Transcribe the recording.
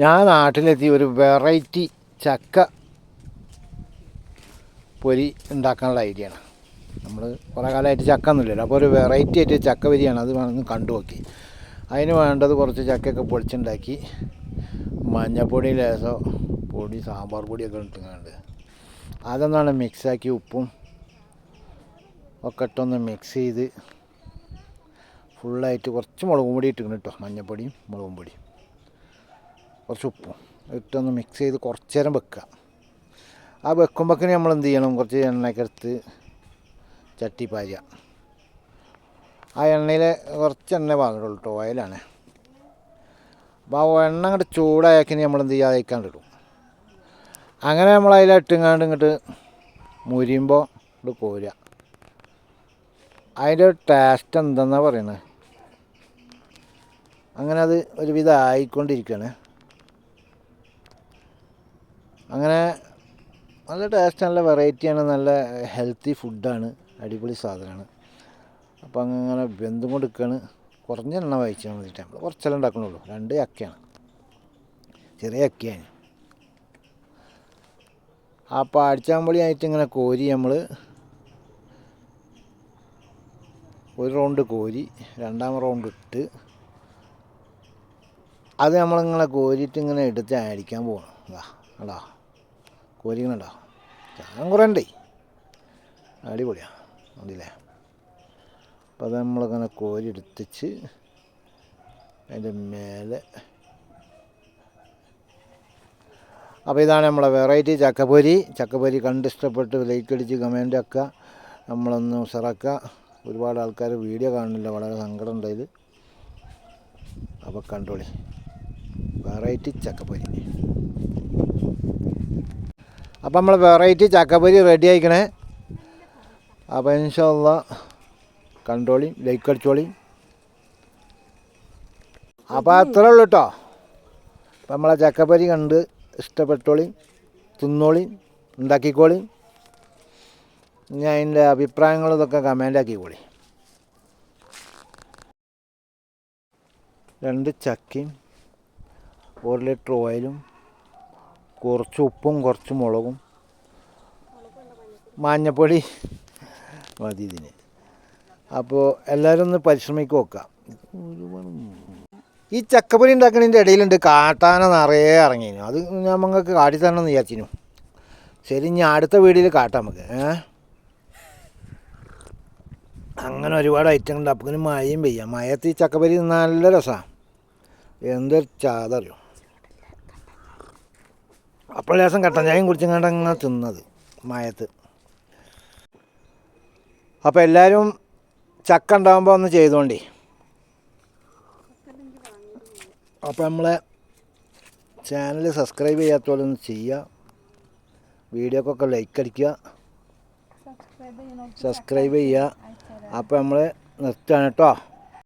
ഞാൻ നാട്ടിലെത്തി ഒരു വെറൈറ്റി ചക്ക പൊരി ഉണ്ടാക്കാനുള്ള ഐഡിയ ആണ്. നമ്മൾ കുറേ കാലമായിട്ട് ചക്ക ഒന്നുമില്ലല്ലോ അപ്പോൾ ഒരു വെറൈറ്റി ആയിട്ട് ചക്ക പൊരിയാണ്. അത് വേണമെന്ന് കണ്ടു നോക്കി അതിന് വേണ്ടത് കുറച്ച് ചക്കയൊക്കെ പൊളിച്ചുണ്ടാക്കി. മഞ്ഞപ്പൊടി ലേസോ പൊടി സാമ്പാർ പൊടിയൊക്കെ ഇട്ടുണ്ട് അതൊന്നാണ് മിക്സാക്കി ഉപ്പും ഒക്കെ ഇട്ടൊന്ന് മിക്സ് ചെയ്ത് ഫുള്ളായിട്ട് കുറച്ച് മുളകും പൊടി ഇട്ടിട്ടുണ്ട് കേട്ടോ മഞ്ഞപ്പൊടിയും മുളകും പൊടിയും. കുറച്ച് ഉപ്പും. ഇട്ടൊന്ന് മിക്സ് ചെയ്ത് കുറച്ച് നേരം വെക്കുക ആ വെക്കുമ്പോഴേക്കിന് നമ്മൾ എന്ത് ചെയ്യണം? കുറച്ച് എണ്ണയൊക്കെ എടുത്ത് ചട്ടി പാരുക ആ എണ്ണയിൽ കുറച്ച് എണ്ണ പാകുള്ളൂ കേട്ടോ ഓയിലാണ് അപ്പോൾ ആ എണ്ണ അങ്ങോട്ട് ചൂടായാക്കിന് നമ്മൾ എന്ത് ചെയ്യുക അയക്കാണ്ടിടും അങ്ങനെ നമ്മൾ അതിലിട്ടുങ്ങാണ്ട് ഇങ്ങോട്ട് മുരിയുമ്പോൾ ഇങ്ങോട്ട് കോരുക. അതിന്റെ ടേസ്റ്റ് എന്തെന്നാണ് പറയുന്നത് അങ്ങനെ അത് ഒരുവിധം ആയിക്കൊണ്ടിരിക്കുകയാണ് അങ്ങനെ നല്ല ടേസ്റ്റ് നല്ല വെറൈറ്റിയാണ് നല്ല ഹെൽത്തി ഫുഡാണ് അടിപൊളി സാധനമാണ്. അപ്പോൾ അങ്ങനെ വെന്തും കൊടുക്കുകയാണ് കുറഞ്ഞ എണ്ണ വഹിച്ചാൽ മതിയിട്ട് നമ്മൾ കുറച്ചെല്ലാം ഉണ്ടാക്കണുള്ളൂ. രണ്ട് അക്കയാണ്. ചെറിയ അക്കയാണ്. ആ അടിച്ചാമ്പളിയായിട്ട് ഇങ്ങനെ കോരി നമ്മൾ ഒരു റൗണ്ട് കോരി രണ്ടാം റൗണ്ട് ഇട്ട് അത് നമ്മളിങ്ങനെ കോരിയിട്ട് ഇങ്ങനെ എടുത്ത് അടിക്കാൻ പോകണം അതാ കണ്ടോ? കോരിക്കണുണ്ടോ ചാകം കുറേ ഉണ്ടേ അടിപൊളിയാണ് അതില്ലേ അപ്പോൾ അത് നമ്മളങ്ങനെ കോരി എടുത്തിച്ച് അതിന്റെ മേലെ അപ്പോൾ ഇതാണ് നമ്മളെ വെറൈറ്റി ചക്കപ്പൊരി. ചക്കപ്പൊരി കണ്ട് ഇഷ്ടപ്പെട്ട് ലൈക്ക് അടിച്ച് കമന്റ് ആക്കുക നമ്മളൊന്ന് ഉഷറാക്കുക ഒരുപാട് ആൾക്കാർ വീഡിയോ കാണുന്നില്ല. വളരെ സങ്കടം ഉണ്ടായത്. അപ്പോൾ കണ്ടോളി. വെറൈറ്റി ചക്കപ്പൊരി. അപ്പം നമ്മൾ വെറൈറ്റി ചക്കപ്പൊരി റെഡി ആയിക്കണേ. അപ്പോൾ ഇൻഷാല്ല കണ്ടോളി ലൈക്ക് അടിച്ചോളി. അപ്പോൾ അത്രേ ഉള്ളൂ കേട്ടോ അപ്പം നമ്മളെ ചക്കപ്പൊരി കണ്ട് ഇഷ്ടപ്പെട്ടോളി തിന്നോളി ഉണ്ടാക്കിക്കോളി. ഇനി അതിന്റെ അഭിപ്രായങ്ങൾ ഇതൊക്കെ കമന്റാക്കിക്കോളി രണ്ട് ചക്കയും ഒരു ലിറ്റർ ഓയിലും കുറച്ച് ഉപ്പും കുറച്ച് മുളകും. മഞ്ഞപ്പൊടി. മതി ഇതിന്. അപ്പോൾ എല്ലാവരും ഒന്ന് പരിശ്രമിക്കുക നോക്കാം. ഈ ചക്കപ്പൊരി ഉണ്ടാക്കുന്നതിന്റെ ഇടയിലുണ്ട് കാട്ടാന നിറയെ ഇറങ്ങിനു. അത് നമ്മൾക്ക് കാട്ടി തരണം എന്ന് വിചാരിച്ചിരുന്നു ശരി ഇനി അടുത്ത വീഡിയോയിൽ കാട്ടാം നമുക്ക്. ഏ? അങ്ങനെ ഒരുപാട് ഐറ്റം ഉണ്ട്. അപ്പം മഴയും പെയ്യാം. മഴയത്ത് ഈ ചക്കപ്പൊരി നല്ല രസമാണ് എന്തൊരു ചാതറിയോ. അപ്പോൾ ദിവസം കട്ടൻ ചായയും കുടിച്ചും കണ്ട് അങ്ങനെ തിന്നത് മായത്ത്. അപ്പോൾ എല്ലാവരും ചക്ക ഉണ്ടാകുമ്പോൾ ഒന്ന് ചെയ്തോണ്ടേ. അപ്പോൾ നമ്മളെ ചാനൽ സബ്സ്ക്രൈബ് ചെയ്യാത്തപോലെ ഒന്ന് ചെയ്യുക വീഡിയോക്കൊക്കെ ലൈക്ക് അടിക്കുക. സബ്സ്ക്രൈബ് ചെയ്യുക അപ്പോൾ നമ്മൾ നിർത്തുകയാണ് കേട്ടോ